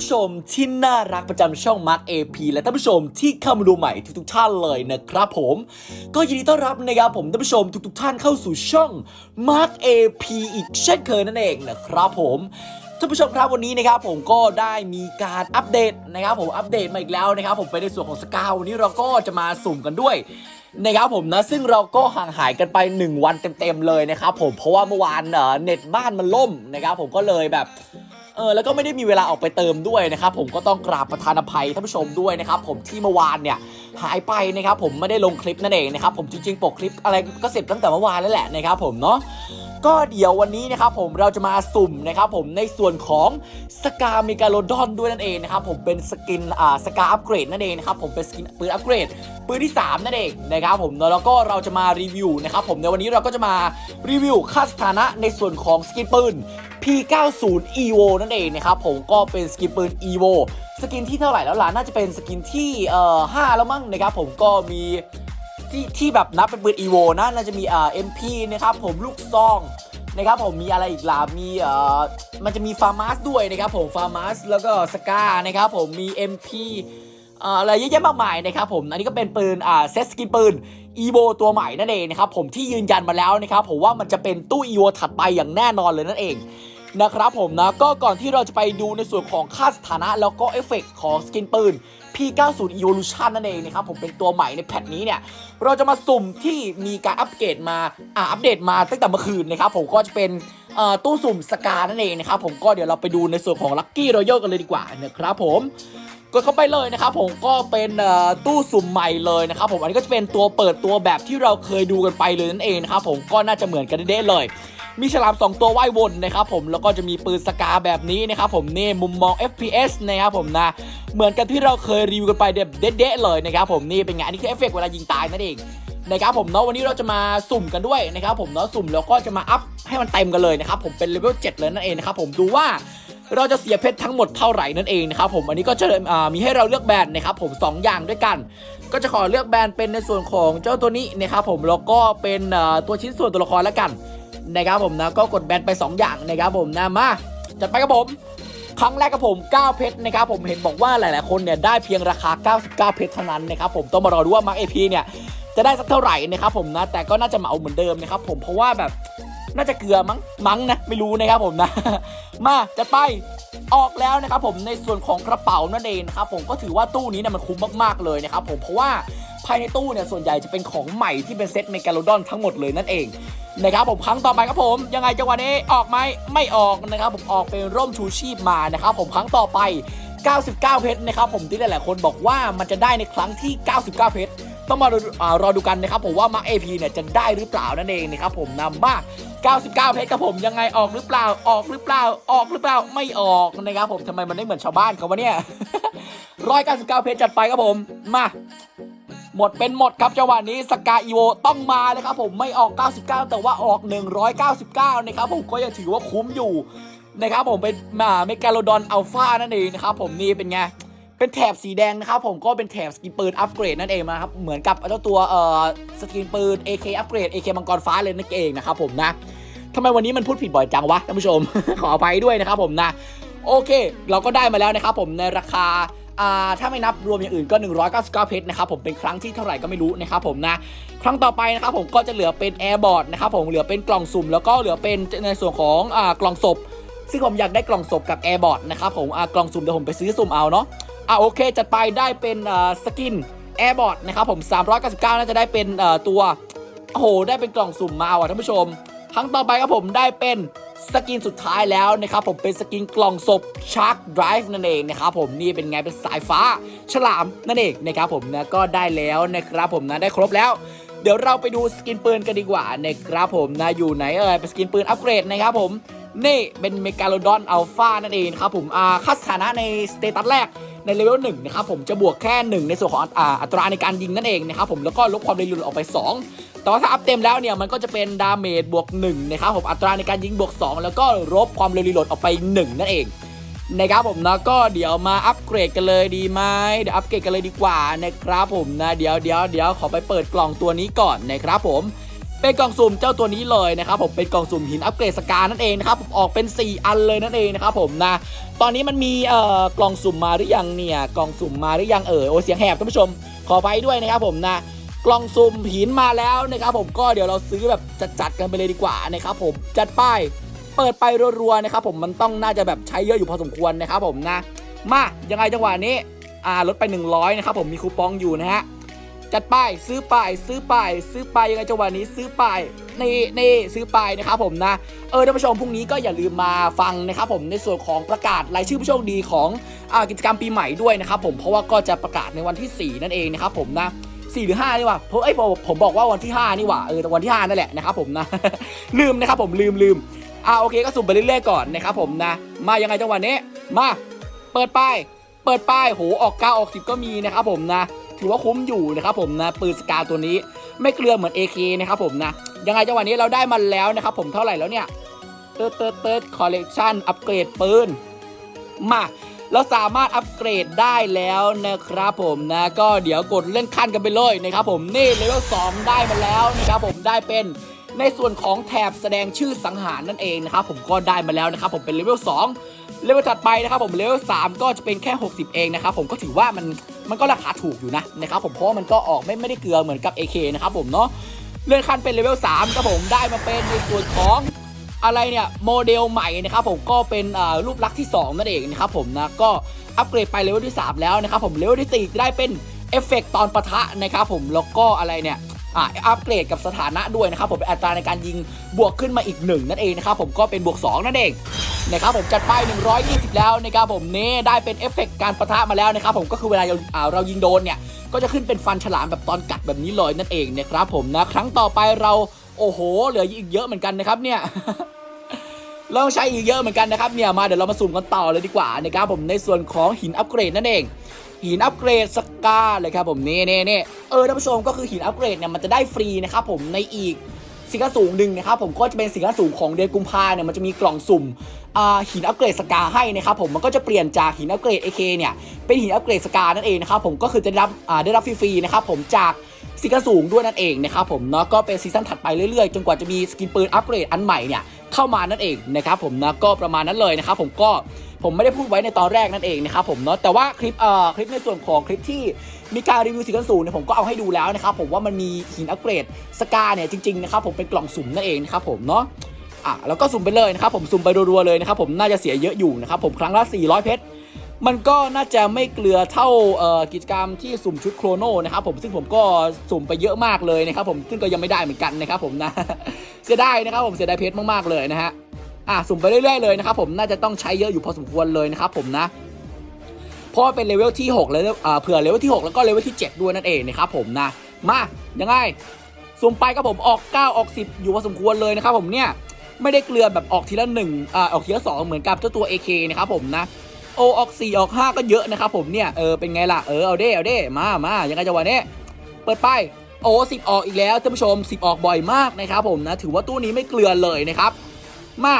ผู้ชมที่น่ารักประจำช่อง Mark AP และท่านผู้ชมที่เข้ามาดูใหม่ทุกๆท่านเลยนะครับผม ก็ยินดีต้อนรับนะครับผมท่านผู้ชมทุกๆท่านเข้าสู่ช่อง Mark AP อีกเช่นเคยนั่นเองนะครับผมท่านผู้ชมครับวันนี้นะครับผมก็ได้มีการอัปเดตนะครับผมอัปเดตมาอีกแล้วนะครับผมไปในส่วนของสกาววันนี้เราก็จะมาสุ่มกันด้วยนะครับผมนะซึ่งเราก็ห่างหายกันไป 1 วันเต็มๆเลยนะครับผมเพราะว่าเมื่อวานเน็ตบ้านมันล่มนะครับผมก็เลยแบบ ออแล้วก็ไม่ได้มีเวลาออกไปเติมด้วยนะครับผมก็ต้องกราบประธานอภัยท่านผู้ชมด้วยนะครับผมที่เมื่อวานเนี่ยหายไปนะครับผมไม่ได้ลงคลิปนั่นเองนะครับผมจริงๆปกคลิปอะไรก็เสร็จตั้งแต่เมื่อวานแล้วแหละนะครับผมเนาะ ก็เดี๋ยววันนี้นะครับผมเราจะมาสุ่มนะครับผมในส่วนของสกาเมกาโลดอนด้วยนั่นเองนะครับผมเป็นสกินอ่าสกาอัปเกรดนั่นเองนะครับผมเป็นสกินปืนอัปเกรดปืนที่ 3 นั่นเองนะครับผมแล้วก็เราจะมารีวิวนะครับผมในวันนี้เราก็จะมารีวิวค่าสถานะในส่วนของสกินปืน P90 EVO นั่นเองนะครับผมก็เป็นสกินปืน EVO สกินที่เท่าไหร่แล้วล่ะน่าจะเป็นสกินที่เอ่อ5แล้วมั้งนะครับผมก็มี ที่ที่แบบนับเป็นปืน EVO นะน่าจะมีเอ่อ MP นะครับผมลูกซองนะครับผมมีอะไรอีกล่ะมีเอ่อมันจะมีฟาร์มัสด้วยนะครับผมฟาร์มัสแล้วก็สกานะครับผมมี MP เอ่ออะไรเยอะแยะมากมายนะครับผมอันนี้ก็เป็นปืนอ่าเซตสกินปืน EVO ตัวใหม่นั่นเองนะครับผมที่ยืนยันมาแล้วนะครับผมว่ามันจะเป็นตู้ EVO ถัดไปอย่างแน่นอนเลยนั่นเองนะครับผมนะก็ก่อนที่เราจะไปดูในส่วนของค่าสถานะแล้วก็เอฟเฟกต์ของสกินปืน P90 Evolution นั่นเองนะครับผมเป็นตัวใหม่ในแพทนี้เนี่ย เราจะมาสุ่มที่มีการอัปเกรดมาอ่าอัปเดตมาตั้งแต่เมื่อคืนนะครับผมก็จะเป็นอ่อตู้สุ่มสกานั่นเองนะครับผมก็เดี๋ยวเราไปดูในส่วนของ Lucky Royal กันเลยดีกว่านะครับผมกดเข้าไปเลยนะครับผมก็เป็นตู้สุ่มใหม่เลยนะครับผมอันนี้ก็จะเป็นตัวเปิดตัวแบบที่เราเคยดูกันไปเลยนั่นเองนะครับผมก็น่าจะเหมือนกันเด้เลย มีฉลาม 2 ตัวว่ายวนนะครับผมแล้วก็จะมีปืนสกาแบบนี้นะครับผมนี่มุมมอง FPS นะครับผมนะเหมือนกันที่เราเคยรีวิวกันไปเด็ดๆเลยนะครับผมนี่เป็นไงอันนี้คือเอฟเฟกต์เวลายิงตายนั่นเองนะครับผมเนาะวันนี้เราจะมาสุ่มกันด้วยนะครับผมเนาะสุ่มแล้วก็จะมาอัพให้มันเต็มกันเลยนะครับผมเป็นเลเวล7เลยนั่นเองนะครับผมดูว่าเราจะเสียเพชรทั้งหมดเท่าไหร่นั่นเองนะครับผมอันนี้ก็จะมีให้เราเลือกแบรนด์นะครับผมสองอย่างด้วยกัน ก็จะขอเลือกแบรนด์เป็นในส่วนของเจ้าตัวนี้นะครับผมแล้วก็เป็นตัวชิ้นส่วนตัวละครแล้วกัน นะครับผมนะก็กดแบนไป 2 อย่างนะครับผมนะมาจัดไปครับผมครั้งแรกกับผม 9 เพชรนะครับผมเห็นบอกว่าหลาย ๆ คนเนี่ยได้เพียงราคา 99 เพชรเท่านั้นนะครับผมต้องมารอดูว่ามาร์เอพีเนี่ยจะได้สักเท่าไหร่นะครับผมนะแต่ก็น่าจะมาเหมาเหมือนเดิมนะครับผมเพราะว่าแบบน่าจะเกลือมั้งมั้งนะไม่รู้นะครับผมนะ มาจัดไปออกแล้วนะครับผมในส่วนของกระเป๋านั่นเองนะครับผมก็ถือว่าตู้นี้เนี่ยมันคุ้มมากๆเลยนะครับผมเพราะว่าภายในตู้เนี่ยส่วนใหญ่จะเป็นของใหม่ที่เป็นเซตเมกาโลดอนทั้งหมดเลยนั่นเองนะครับผมครั้งต่อไปครับผมยังไงจังหวะนี้ออกไหมไม่ออกนะครับผมออกเป็นร่มชูชีพมานะครับผมครั้งต่อไป 99 เพชรนะครับผมที่หลายๆคนบอกว่ามันจะได้ในครั้งที่ 99 เพชรต้องมารออ่ารอดูกันนะครับผมว่ามาร์เอพีเนี่ยจะได้หรือเปล่านั่นเองนะครับผมนำมา99 เพชรครับผมยังไงออกหรือเปล่าออกหรือเปล่าออกหรือเปล่าไม่ออกนะครับผมทำไมมันไม่เหมือนชาวบ้านเขาวะเนี่ย199 เพชรจัดไปครับผมมา หมดเป็นหมดครับจังหวะนี้สกาอีโวต้องมาเลยครับผมไม่ออก 99 แต่ว่าออก 199 นะครับผมก็ยังถือว่าคุ้มอยู่นะครับผมเป็นมาเมกาโลดอนอัลฟานั่นเองนะครับผมนี่เป็นไงเป็นแถบสีแดงนะครับผมก็เป็นแถบสกินปืนอัปเกรดนั่นเองนะครับเหมือนกับเจ้าตัวเอ่อสกินปืน AK อัปเกรด AK มังกรฟ้าเลยนั่นเองนะครับผมนะทำไมวันนี้มันพูดผิดบ่อยจังวะท่านผู้ชม ขออภัยด้วยนะครับผมนะ โอเค เราก็ได้มาแล้วนะครับผมในราคา อ่าถ้าไม่นับรวมอย่างอื่นก็ 199 เพชรนะครับผมเป็นครั้งที่เท่าไหร่ก็ไม่รู้นะครับผมนะครั้งต่อไปนะครับผมก็จะเหลือเป็นแอร์บอร์ดนะครับผมเหลือเป็นกล่องสุ่มแล้วก็เหลือเป็นในส่วนของอ่ากล่องศพ ซึ่งผมอยากได้กล่องศพกับแอร์บอร์ดนะครับผมอ่ากล่องสุ่มเดี๋ยวผมไปซื้อสุ่มเอาเนาะอ่าโอเคจัดไปได้เป็นอ่าสกินแอร์บอร์ดนะครับผม 399 น่าจะได้เป็นอ่าตัว โอ้โห ได้เป็นกล่องสุ่มมาว่ะท่านผู้ชม ครั้งต่อไปครับผมได้เป็น สกินสุดท้ายแล้วนะครับผมเป็นสกินกล่องศพชาร์กไดรฟ์นั่นเองนะครับผมนี่เป็นไงเป็นสายฟ้าฉลามนั่นเองนะครับผมนะก็ได้แล้วนะครับผมนะได้ครบแล้วเดี๋ยวเราไปดูสกินปืนกันดีกว่านะครับผมนะอยู่ไหนเอ่ยเป็นสกินปืนอัปเกรดนะครับผมนี่เป็นเมกาโลดอนอัลฟานั่นเองครับผมอ่าคัสถานะในสเตตัสแรก ในเลเวลหนึ่งนะครับผมจะบวกแค่ 1 ในส่วนของอ,อัตราในการยิงนั่นเองนะครับผมแล้วก็ลบความเร็วหลุดออกไป 2 แต่ว่าถ้าอัพเต็มแล้วเนี่ยมันก็จะเป็นดาเมจบวก1นะครับผมอัตราในการยิงบวก 2 แล้วก็ลบความเร็วรีโหลดออกไป 1 นั่นเองนะครับผมนะก็เดี๋ยวมาอัปเกรดกันเลยดีไหมเดี๋ยวอัปเกรดกันเลยดีกว่านะครับผมนะเดี๋ยวเดี๋ยวเดี๋ยวขอไปเปิดกล่องตัวนี้ก่อนนะครับผม เป็นกล่องสุ่มเจ้าตัวนี้เลยนะครับผมเป็นกล่องสุ่มหินอัปเกรดสกานั่นเองนะครับผมออกเป็น 4 อันเลยนั่นเองนะครับผมนะตอนนี้มันมีเอ่อกล่องสุ่มมาหรือยังเนี่ยกล่องสุ่มมาหรือยังเออโอเสียงแหบท่านผู้ชม ขอไปด้วยนะครับผมนะกล่องสุ่มหินมาแล้วนะครับผมก็เดี๋ยวเราซื้อแบบจัดๆกันไปเลยดีกว่านะครับผมจัดป้ายเปิดไปรัวๆนะครับผมมันต้องน่าจะแบบใช้เยอะอยู่พอสมควรนะครับผมนะ มายังไงจังหวะนี้อ่าลดไป 100นะครับผมมีคูปองอยู่นะฮะ จัดป้ายซื้อป้ายซื้อป้ายซื้อป้ายยังไงจังหวะนี้ซื้อป้ายนี่นี่ซื้อป้ายนะครับผมนะเออท่านผู้ชมพรุ่งนี้ก็อย่าลืมมาฟังนะครับผมในส่วนของประกาศรายชื่อผู้โชคดีของอ่ากิจกรรมปีใหม่ด้วยนะครับผมเพราะว่าก็จะประกาศในวันที่ 4 นั่นเองนะครับผมนะ4หรือ5นี่ว่าเพราะไอ้ผมบอกว่าวันที่ 5 นี่ว่าเออวันที่ 5 นั่นแหละนะครับผมนะ ลืมนะครับผมลืมลืมอ่าโอเคก็สุ่มไปเรื่อยๆก่อนนะครับผมนะ มายังไงจังหวะนี้มา เปิดป้ายเปิดป้ายโหออก9ออก10ก็มีนะครับผมนะ ถือว่าคุ้มอยู่นะครับผมนะปืนสกาตัวนี้ไม่เกลือเหมือน AK นะครับผมนะยังไงจังหวะนี้เราได้มันแล้วนะครับผมเท่าไหร่แล้วเนี่ยเติร์ดเติร์ดเติร์ดคอลเลกชันอัปเกรดปืนมาเราสามารถอัปเกรดได้แล้วนะครับผมนะก็เดี๋ยวกดเล่นขั้นกันไปเลยนะครับผมนี่เลเวล2ได้มาแล้วนะครับผมได้เป็นในส่วนของแถบแสดงชื่อสังหารนั่นเองนะครับผมก็ได้มาแล้วนะครับผมเป็นเลเวล2 เลเวลถัดไปนะครับผมเลเวล3ก็จะเป็นแค่ 60 เองนะครับผมก็ถือว่ามันมันก็ราคาถูกอยู่นะนะครับผมเพราะมันก็ออกไม่ไม่ได้เกลือเหมือนกับ AK นะครับผมเนาะเลื่อนขั้นเป็นเลเวล3ครับผมได้มาเป็นในส่วนของอะไรเนี่ยโมเดลใหม่นะครับผมก็เป็นรูปลักษณ์ที่ 2 นั่นเองนะครับผมนะก็อัปเกรดไปเลเวลที่ 3 แล้วนะครับผมเลเวลที่4จะได้เป็นเอฟเฟกต์ตอนปะทะนะครับผมแล้วก็อะไรเนี่ย อ่าอัปเกรดกับสถานะด้วยนะครับผมเป็นอัตราในการยิงบวกขึ้นมาอีกหนึ่งนั่นเองนะครับผมก็เป็นบวก 2 นั่นเองนะครับผมจัดไป 120 แล้วนะครับผมนี่ได้เป็นเอฟเฟกต์การประทะมาแล้วนะครับผมก็คือเวลาเราอ่าเรายิงโดนเนี่ยก็จะขึ้นเป็นฟันฉลามแบบตอนกัดแบบนี้เลยนั่นเองนะครับผมนะครั้งต่อไปเราโอ้โห เหลืออีกเยอะเหมือนกันนะครับเนี่ย เราต้องใช้อีกเยอะเหมือนกันนะครับเนี่ยมาเดี๋ยวเรามาสุ่มกันต่อเลยดีกว่านะครับผมในส่วนของหินอัปเกรดนั่นเอง หินอัปเกรดสกาเลยครับผมนี่นี่นี่เออท่านผู้ชมก็คือหินอัปเกรดเนี่ยมันจะได้ฟรีนะครับผมในอีกสิงคสูงหนึ่งนะครับผมก็จะเป็นสิงคสูงของเดือนกุมภาเนี่ยมันจะมีกล่องสุ่มหินอัปเกรดสกาให้นะครับผมมันก็จะเปลี่ยนจากหินอัปเกรด AK เนี่ยเป็นหินอัปเกรดสกานั่นเองนะครับผมก็คือจะได้รับได้รับฟรีๆนะครับผมจากสิงคสูงด้วยนั่นเองนะครับผมเนาะก็เป็นซีซั่นถัดไปเรื่อยๆ จนกว่าจะมีสกินปืนอัปเกรดอันใหม่เนี่ย เข้ามานั่นเองนะครับผมนะก็ประมาณนั้นเลยนะครับผมก็ผมไม่ได้พูดไว้ในตอนแรกนั่นเองนะครับผมเนาะแต่ว่าคลิปเอ่อคลิปในส่วนของคลิปที่มีการรีวิวสีกันสูเนี่ยผมก็เอาให้ดูแล้วนะครับผมว่ามันมีหินอัปเกรดสกาเนี่ยจริงๆนะครับผมเป็นกล่องสุ่มนั่นเองนะครับผมเนาะอะแล้วก็สุ่มไปเลยนะครับผมสุ่มไปรัวๆเลยนะครับผมน่าจะเสียเยอะอยู่นะครับผมครั้งละ400เพชร มันก็น่าจะไม่เกลือเท่ากิจกรรมที่สุ่มชุดโครโนนะครับผมซึ่งผมก็สุ่มไปเยอะมากเลยนะครับผมซึ่งก็ยังไม่ได้เหมือนกันนะครับผมนะเสียดายนะครับผมเสียดายเพชรมากๆเลยนะฮะอะสุ่มไปเรื่อยๆเลยนะครับผมน่าจะต้องใช้เยอะอยู่พอสมควรเลยนะครับผมนะเพราะเป็นเลเวลที่6แล้วเผื่อเลเวลที่ 6 แล้วก็เลเวลที่ 7 ด้วยนั่นเองนะครับผมนะมายังไงสุ่มไปครับผมออก 9 ออก 10 อยู่พอสมควรเลยนะครับผมเนี่ยไม่ได้เกลือแบบออกทีละ1อ่าออกทีละ2เหมือนกับเจ้าตัว AK นะครับผมนะ โอออก4ออก5ก็เยอะนะครับผมเนี่ยเออเป็นไงล่ะเออเอาเด้เอาเด้มามายังไงจังหวะนี้เปิดไปโอ้สิบออกอีกแล้วท่านผู้ชม 10 ออกบ่อยมากนะครับผมนะถือว่าตู้นี้ไม่เกลือเลยนะครับมา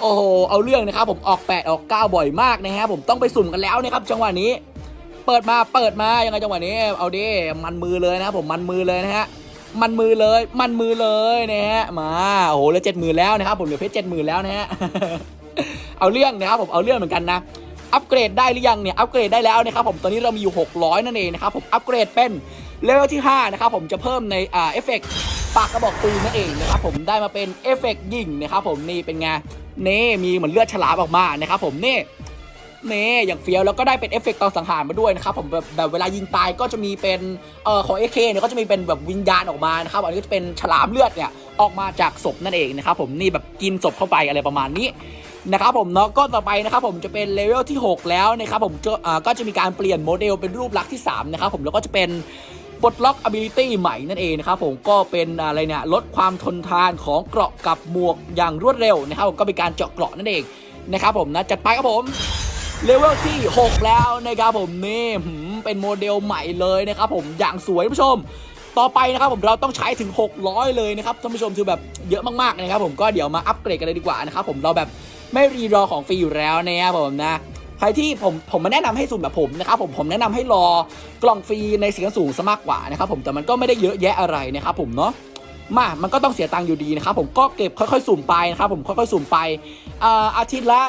โอ้โหเอาเรื่องนะครับผมออก 8 ออก 9 บ่อยมากนะฮะผมต้องไปสุ่มกันแล้วนะครับจังหวะนี้ เปิดมาเปิดมายังไงจังหวะนี้เอาดิมันมือเลยนะผมมันมือเลยนะฮะมันมือเลยมันมือเลยนะฮะมาโอ้โหเหลือเจ็ดหมื่นแล้วนะครับผมเหลือเพชรเจ็ดหมื่นแล้วนะฮะ เอาเรื่องนะครับผมเอาเรื่องเหมือนกันนะ อัปเกรดได้หรือยังเนี่ยอัปเกรดได้แล้วนะครับผมตอนนี้เรามีอยู่ 600 นั่นเองนะครับผมอัปเกรดเป็นเลเวลที่5นะครับผมจะเพิ่มในอ่าเอฟเฟกต์ปากกระบอกปืนนั่นเองนะครับผมได้มาเป็นเอฟเฟกต์ยิงนะครับผมนี่เป็นไงนี่มีเหมือนเลือดฉลามออกมานะครับผมนี่นี่อย่างเฟี้ยวแล้วก็ได้เป็นเอฟเฟกต์ตอนสังหารมาด้วยนะครับผมแบบแบบเวลายิงตายก็จะมีเป็นเอ่อของ AK เนี่ยก็จะมีเป็นแบบวิญญาณออกมานะครับอันนี้ก็จะเป็นฉลามเลือดเนี่ยออกมาจากศพนั่นเองนะครับผมนี่แบบกินศพเข้าไปอะไรประมาณนี้ นะครับผมเนาะก็ต่อไปนะครับผมจะเป็นเลเวลที่ 6 แล้วนะครับผมจะอ่าก็จะมีการเปลี่ยนโมเดลเป็นรูปลักษณ์ที่3นะครับผมแล้วก็จะเป็นปลดล็อก ability ใหม่นั่นเองนะครับผมก็เป็นอะไรเนี่ยลดความทนทานของเกราะกับหมวกอย่างรวดเร็วนะครับผมก็เป็นการเจาะเกราะนั่นเองนะครับผมนะจัดไปครับผมเลเวลที่ 6 แล้วนะครับผมนี่เป็นโมเดลใหม่เลยนะครับผมอย่างสวยท่านผู้ชม ต่อไปนะครับผมเราต้องใช้ถึง 600 เลยนะครับท่านผู้ชมคือแบบเยอะมากๆนะครับผมก็เดี๋ยวมาอัปเกรดกันเลยดีกว่านะครับผมเราแบบ ไม่รีรอของฟรีอยู่แล้วนะครับผมนะใครที่ผมผมมาแนะนำให้สุ่มแบบผมนะครับผมผมแนะนำให้รอกล่องฟรีในเสียงสูงซะมากกว่านะครับผมแต่มันก็ไม่ได้เยอะแยะอะไรนะครับผมเนาะมามันก็ต้องเสียตังค์อยู่ดีนะครับผมก็เก็บค่อยๆ สุ่มไปนะครับผมค่อยๆสุ่มไปอาอาทิตย์ละ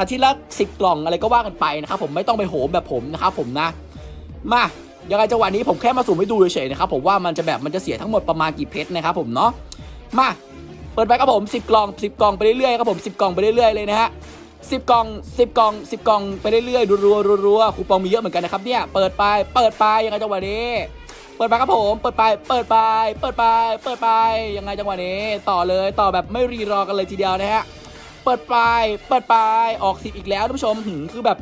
อาทิตย์ละสิบกล่องอะไรก็ว่ากันไปนะครับผมไม่ต้องไปโหมแบบผมนะครับผมนะ มายังไงจังหวะนี้ผมแค่มาสุ่มให้ดูเฉยๆนะครับผมว่ามันจะแบบมันจะเสียทั้งหมดประมาณกี่เพชรนะครับผมเนาะมา เปิดไปครับผม 10 กล่อง 10 กล่องไปเรื่อยๆครับผม 10 กล่องไปเรื่อยๆเลยนะฮะ10กล่อง10กล่อง10กล่องไปเรื่อยๆรัวๆรัวๆคูปองมีเยอะเหมือนกันนะครับเนี่ยเปิดไปเปิดไปยังไงจังหวะนี้เปิดไปครับผมเปิดไปเปิดไปเปิดไปเปิดไปยังไงจังหวะนี้ ต่อเลยต่อแบบไม่รีรอกันเลยทีเดียวนะฮะเปิดไปเปิดไปออกสิบอีกแล้วท่านผู้ชมหืมคือแบบ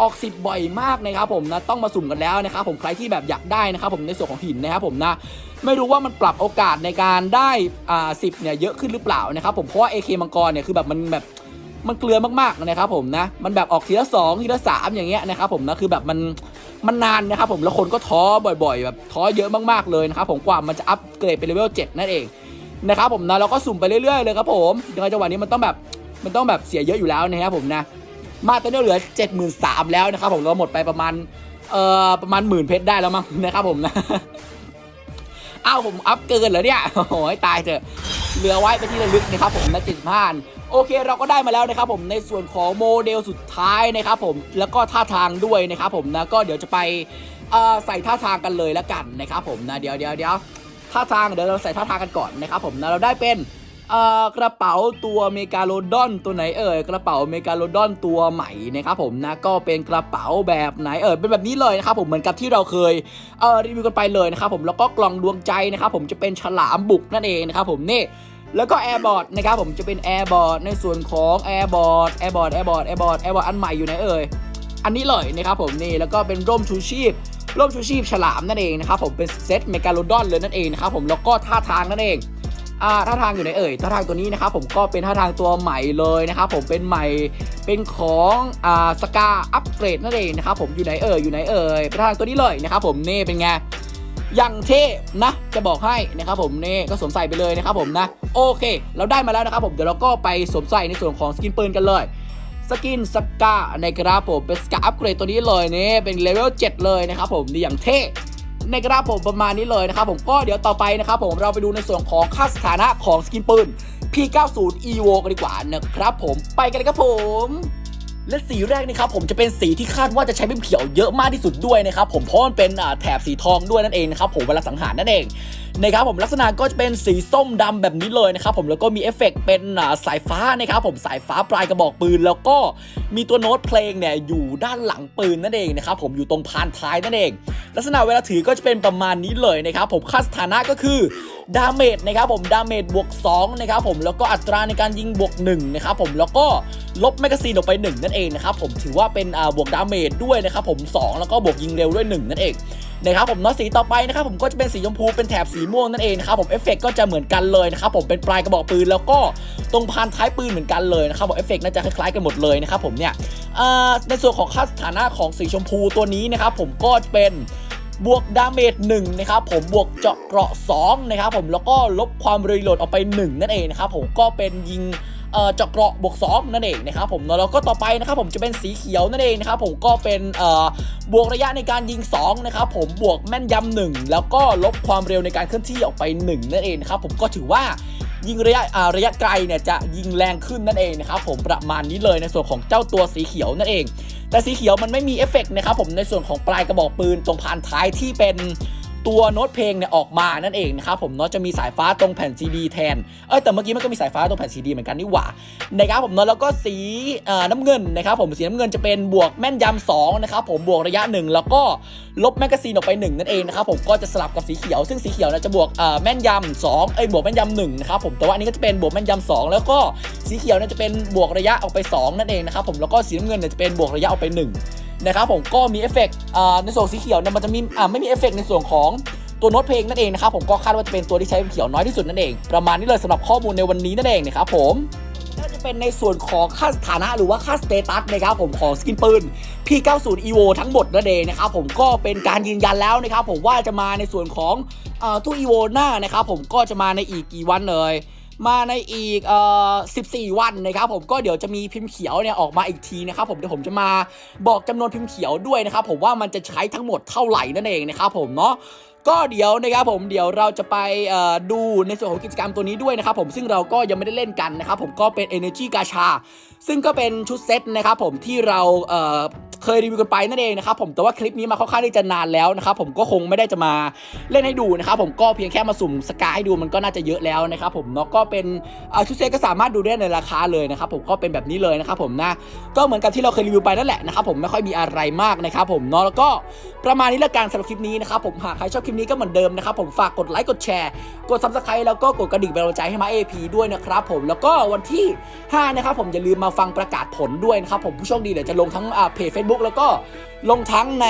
ออกสิบบ่อยมากนะครับผมนะต้องมาสุ่มกันแล้วนะครับผมใครที่แบบอยากได้นะครับผมในส่วนของหินนะครับผมนะ ไม่รู้ว่ามันปรับโอกาสในการได้อ่าสิบเนี่ยเยอะขึ้นหรือเปล่านะครับผมเพราะว่า AK มังกรเนี่ยคือแบบมันแบบมันเกลือมากๆนะครับผมนะมันแบบออกทีละสองทีละสามอย่างเงี้ยนะครับผมนะคือแบบมันมันนานนะครับผมแล้วคนก็ท้อบ่อยๆ แบบท้อเยอะมากๆเลยนะครับผมกว่ามันจะอัปเกรดเป็นเลเวล7นั่นเองนะครับผมนะเราก็สุ่มไปเรื่อยๆเลยครับผมยังไงจังหวะนี้มันต้องแบบมันต้องแบบเสียเยอะอยู่แล้วนะครับผมนะมาตอนนี้เหลือ 73,000 แล้วนะครับผมเราหมดไปประมาณเอ่อประมาณหมื่นเพชรได้แล้วมั้งนะครับผมนะ อ้าวผมอัพเกินเหรอเนี่ยโอ้โหตายเถอะเหลือไว้ไปนที่ระลึกนะครับผมนะ75โอเคเราก็ได้มาแล้วนะครับผมในส่วนของโมเดลสุดท้ายนะครับผมแล้วก็ท่าทางด้วยนะครับผมนะก็เดี๋ยวจะไปใส่ท่าทางกันเลยแล้วกันนะครับผมนะเดี๋ยวเดี๋ยวเดี๋ยวท่าทางเดี๋ยวเราใส่ท่าทางกันก่อนนะครับผมนะเราได้เป็น กระเป๋าตัวเมกาโลดอนตัวไหนเอ่ยกระเป๋าเมกาโลดอนตัวใหม่นะครับผมนะก็เป็นกระเป๋าแบบไหนเอ่ยเป็นแบบนี้เลยนะครับผมเหมือนกับที่เราเคยเออรีวิวกันไปเลยนะครับผมแล้วก็กล่องดวงใจนะครับผมจะเป็นฉลามบุกนั่นเองนะครับผมนี่แล้วก็แอร์บอร์ดนะครับผมจะเป็นแอร์บอร์ดในส่วนของแอร์บอร์ดแอร์บอร์ดแอร์บอร์ดแอร์บอร์ดแอร์บอร์ดอันใหม่อยู่ไหนเอ่ยอันนี้เลยนะครับผมนี่แล้วก็เป็นร่มชูชีพร่มชูชีพฉลามนั่นเองนะครับผมเป็นเซตเมกาโลดอนเลยนั่นเองนะครับผมแล้วก็ท่าทางนั่นเอง อ่าท่าทางอยู่ไหนเอ่ยท่าทางตัวนี้นะครับผมก็เป็นท่าทางตัวใหม่เลยนะครับผมเป็นใหม่เป็นของอ่าสกาอัปเกรดนั่นเองนะครับผมอยู่ไหนเอ่ยอยู่ไหนเอ่ยท่าทางตัวนี้เลยนะครับผมนี่เป็นไงอย่างเท่นะจะบอกให้นะครับผมนี่ก็สวมใส่ไปเลยนะครับผมนะโอเค เราได้มาแล้วนะครับผมเดี๋ยวเราก็ไปสวมใส่ในส่วนของสกินปืนกันเลยสกินสกาในกราผมเป็นสกาอัปเกรดตัวนี้เลยนี่เป็นเลเวล7เลยนะครับผมนี่อย่างเท่ ในกราฟผมประมาณนี้เลยนะครับผมก็เดี๋ยวต่อไปนะครับผมเราไปดูในส่วนของค่าสถานะของสกินปืน P90 EVO กันดีกว่านะครับผมไปกันเลยครับผม และสีแรกนะครับผมจะเป็นสีที่คาดว่าจะใช้เป็นเขียวเยอะมากที่สุดด้วยนะครับผมเพราะมันเป็นแถบสีทองด้วยนั่นเองนะครับผมเวลาสังหารนั่นเองนะครับผมลักษณะก็จะเป็นสีส้มดำแบบนี้เลยนะครับผมแล้วก็มีเอฟเฟกต์เป็นสายฟ้านะครับผมสายฟ้าปลายกระบอกปืน แล้วก็มีตัวโน้ตเพลงเนี่ยอยู่ด้านหลังปืนนั่นเองนะครับผมอยู่ตรงพานท้ายนั่นเอง ลักษณะเวลาถือก็จะเป็นประมาณนี้เลยนะครับผมค่าสถานะก็คือดาเมจนะครับผมดาเมจบวก2นะครับผมแล้วก็อัตราในการยิงบวก1นะครับผมแล้วก็ลบแมกกาซีนออกไป1นั่นเองนะครับผมถือว่าเป็นบวกดาเมจด้วยนะครับผม 2 แล้วก็บวกยิงเร็วด้วย 1 นั่นเองนะครับผมเนาะสีต่อไปนะครับผมก็จะเป็นสีชมพูเป็นแถบสีม่วงนั่นเองนะครับผมเอฟเฟกก็จะเหมือนกันเลยนะครับผมเป็นปลายกระบอกปืนแล้วก็ตรงพานท้ายปืนเหมือนกันเลยนะครับผมเอฟเฟกน่าจะคล้ายๆกันหมดเลยนะครับผมเนี่ยในส่วนของค่าสถานะของสีชมพูตัวนี้นะครับผมก็จะเป็นบวกดาเมจ1นะครับผมบวกเจาะเกราะ2นะครับผมแล้วก็ลบความรีโหลดออกไป 1 นั่นเองนะครับผมก็เป็นยิง เอ่อเจาะเกราะบวก2นั่นเองนะครับผมแล้วก็ต่อไปนะครับผมจะเป็นสีเขียวนั่นเองนะครับผมก็เป็นเอ่อบวกระยะในการยิง2นะครับผมบวกแม่นยำ1แล้วก็ลบความเร็วในการเคลื่อนที่ออกไป 1 นั่นเองนะครับผมก็ถือว่ายิงระยะอ่าระยะไกลเนี่ยจะยิงแรงขึ้นนั่นเองนะครับผมประมาณนี้เลยในส่วนของเจ้าตัวสีเขียวนั่นเอง แต่สีเขียวมันไม่มีเอฟเฟกต์นะครับผมในส่วนของปลายกระบอกปืนตรงพานท้ายที่เป็น ตัวโน้ตเพลงเนี่ยออกมานั่นเองนะครับผมเนาะจะมีสายฟ้าตรงแผ่นซีดีแทนเอ้ยแต่เมื่อกี้มันก็มีสายฟ้าตรงแผ่นซีดีเหมือนกันนี่หว่านะครับผมเนาะแล้วก็สีน้ำเงินนะครับผมสีน้ำเงินจะเป็นบวกแม่นยำ2นะครับผมบวกระยะ 1 แล้วก็ลบแมกกาซีนออกไป 1 นั่นเองนะครับผมก็จะสลับกับสีเขียว ซึ่งสีเขียวนี่ยจะบวกแม่นยำ2เอ้ยบวกแม่นยำ1นะครับผมแต่ว่าอันนี้ก็จะเป็นบวกแม่นยำ2แล้วก็สีเขียวเนี่ยจะเป็นบวกระยะออกไป 2 นั่นเองนะครับผมแล้วก็สีน้ำเงินเนี่ยจะเป็นบวกระยะออกไป 1 นะครับผมก็มีเอฟเฟกต์ในส่วนสีเขียวเนี่ยมันจะมีไม่มีเอฟเฟกต์ในส่วนของตัวโน้ตเพลงนั่นเองนะครับผมก็คาดว่าจะเป็นตัวที่ใช้เขียวน้อยที่สุดนั่นเอง ประมาณนี้เลยสำหรับข้อมูลในวันนี้นั่นเองนะครับผมก็จะเป็นในส่วนของค่าสถานะหรือว่าค่าสเตตัสนะครับผมของสกินปืน P90 EVO ทั้งหมดนั่นเองนะครับผมก็เป็นการยืนยันแล้วนะครับผมว่าจะมาในส่วนของอตู้ EVO หน้านะครับผมก็จะมาในอีกกี่วันเลย มาในอีกเอ่อ14 วันนะครับผมก็เดี๋ยวจะมีพิมพ์เขียวเนี่ยออกมาอีกทีนะครับผมเดี๋ยวผมจะมาบอกจำนวนพิมพ์เขียวด้วยนะครับผมว่ามันจะใช้ทั้งหมดเท่าไหร่นั่นเองนะครับผมเนาะก็เดี๋ยวนะครับผมเดี๋ยวเราจะไปดูในส่วนของกิจกรรมตัวนี้ด้วยนะครับผมซึ่งเราก็ยังไม่ได้เล่นกันนะครับผมก็เป็น Energy กาชา ซึ่งก็เป็นชุดเซตนะครับผมที่เรา เคยรีวิวกันไปนั่นเองนะครับผมแต่ว่าคลิปนี้มาค่อนข้างที่จะนานแล้วนะครับผมก็คงไม่ได้จะมาเล่นให้ดูนะครับผมก็เพียงแค่มาสุ่มสกายให้ดูมันก็น่าจะเยอะแล้วนะครับผมเนาะก็เป็นอ่อชุดเซตก็สามารถดูได้ในราคาเลยนะครับผมก็เป็นแบบนี้เลยนะครับผมนะก็เหมือนกับที่เราเคยรีวิวไปนั่นแหละนะครับผมไม่ค่อยมีอะไรมากนะครับผมเนาะแล้วก็ประมาณนี้ละกันสำหรับคลิปนี้นะครับผมหากใครชอบคลิปนี้ก็เหมือนเดิมนะครับผมฝากกดไลค์กดแชร์กด subscribe แล้วก็กดกระดิ่งเป็นกำลังใจให้มา AP ด้วยนะครับผมแล้วก็วันที่5นะครับผมอย่าลืมมาฟังประกาศผลด้วยนะครับผมผู้โชคดีเดี๋ยวจะลงทั้งอ่าเพจ Facebook แล้วก็ลงทั้งใน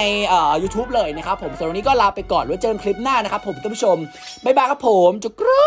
ยูทูบเลยนะครับผมสำหรับวันนี้ก็ลาไปก่อนไว้เจอกันคลิปหน้านะครับผมท่านผู้ชมบ๊ายบายครับผมจุกรู